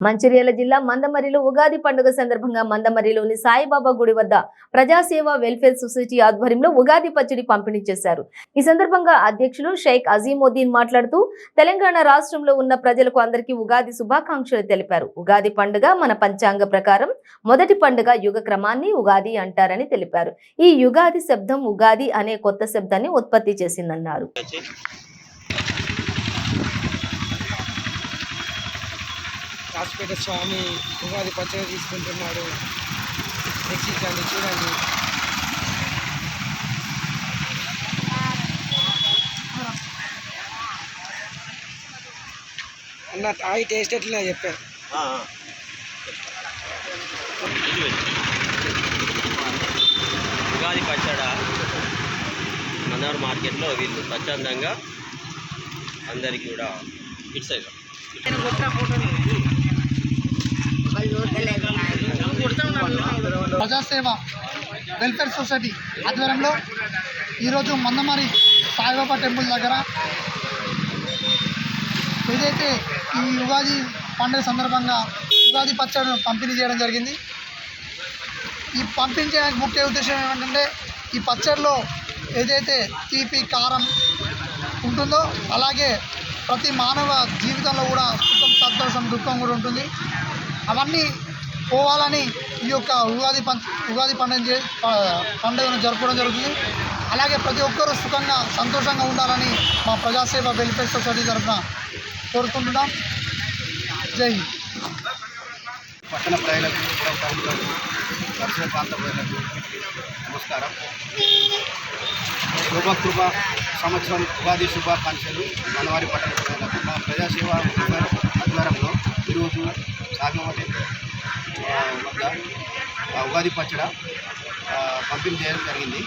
మంచిర్యాల జిల్లా మందమరిలో ఉగాది పండుగ సందర్భంగా మందమరిలోని సాయిబాబా గుడి వద్ద ప్రజాసేవ వెల్ఫేర్ సొసైటీ ఆధ్వర్యంలో ఉగాది పచ్చడి పంపిణీ చేశారు. ఈ సందర్భంగా అధ్యక్షులు షేక్ అజీముద్దీన్ మాట్లాడుతూ తెలంగాణ రాష్ట్రంలో ఉన్న ప్రజలకు అందరికీ ఉగాది శుభాకాంక్షలు తెలిపారు. ఉగాది పండుగ మన పంచాంగ ప్రకారం మొదటి పండుగ యుగ క్రమాన్ని ఉగాది అంటారని తెలిపారు. ఈ యుగాది శబ్దం ఉగాది అనే కొత్త శబ్దాన్ని ఉత్పత్తి చేసిందన్నారు. కాసిపేట స్వామి ఉగాది పచ్చడి తీసుకుంటున్నాడు. రక్షించండి చూడండి. అన్న తాగి టేస్ట్ ఎట్లా చెప్పారు. ఉగాది పచ్చడ? మన్నవరం మార్కెట్లో వీళ్ళు స్వచ్ఛందంగా అందరికీ కూడా ఇటు సైడ్ ప్రజాసేవ వెల్ఫేర్ సొసైటీ ఆధ్వర్యంలో ఈరోజు మందమారి సాయిబాబా టెంపుల్ దగ్గర ఏదైతే ఈ ఉగాది పండుగ సందర్భంగా ఉగాది పచ్చడిని పంపిణీ చేయడం జరిగింది. ఈ పంపిణీ చేయడానికి ముఖ్య ఉద్దేశం ఏమిటంటే ఈ పచ్చడిలో ఏదైతే తీపి కారం ఉంటుందో అలాగే ప్రతి మానవ జీవితంలో కూడా సుఖం సంతోషం దుఃఖం కూడా ఉంటుంది. అవన్నీ పోవాలని ఈ యొక్క ఉగాది పం ఉగాది పండుగ ప- పండుగను జరుపుకోవడం జరుగుతుంది. అలాగే ప్రతి ఒక్కరూ సుఖంగా సంతోషంగా ఉండాలని మా ప్రజాసేవ వెల్ఫేర్ సొసైటీ తరఫున కోరుకుంటున్నాం. జై హింద్. పట్టణ ప్రజలకు టౌన్లకు ప్రాంత ప్రజలకు నమస్కారం. శుభకృప సంవత్సరం ఉగాది శుభాకాంక్షలు మనవారి పట్టణ ప్రజలకు మా ప్రజాసేవ ఆధ్వర్యంలో ఈరోజు సాగమటి వద్ద ఉగాది పచ్చడ పంపిణీ చేయడం జరిగింది.